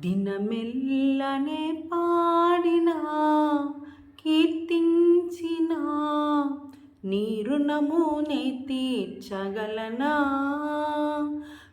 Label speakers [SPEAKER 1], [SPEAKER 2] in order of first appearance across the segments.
[SPEAKER 1] దినమెల్లనే పాడినా కీర్తించినా నీ రుణమునే తీర్చగలనా?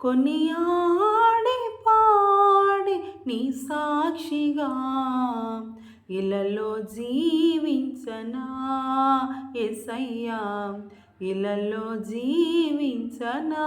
[SPEAKER 1] కొనియాడి పాడి నీ సాక్షిగా ఇలలో జీవించనా? ఎసయ్యా ఇలలో జీవించనా?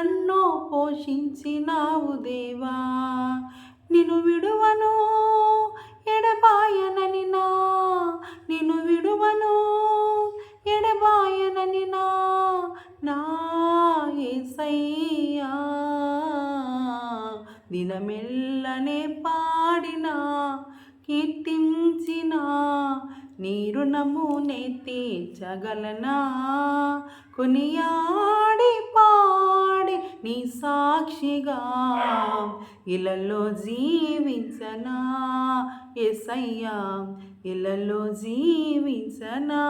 [SPEAKER 1] నన్ను పోషించినావు దేవా. నిన్ను విడువను ఎడబాయనని నా. నిన్ను విడువను ఎడబాయనని నా. నా ఏసయ్యా. దినమెల్లనే పాడినా కీర్తించినా నీరు నమూనే తీర్చగలనా. కొనియాడి పా నీ సాక్షిగా ఇలలో జీవించనా? ఎసయ్యా ఇలలో జీవించనా?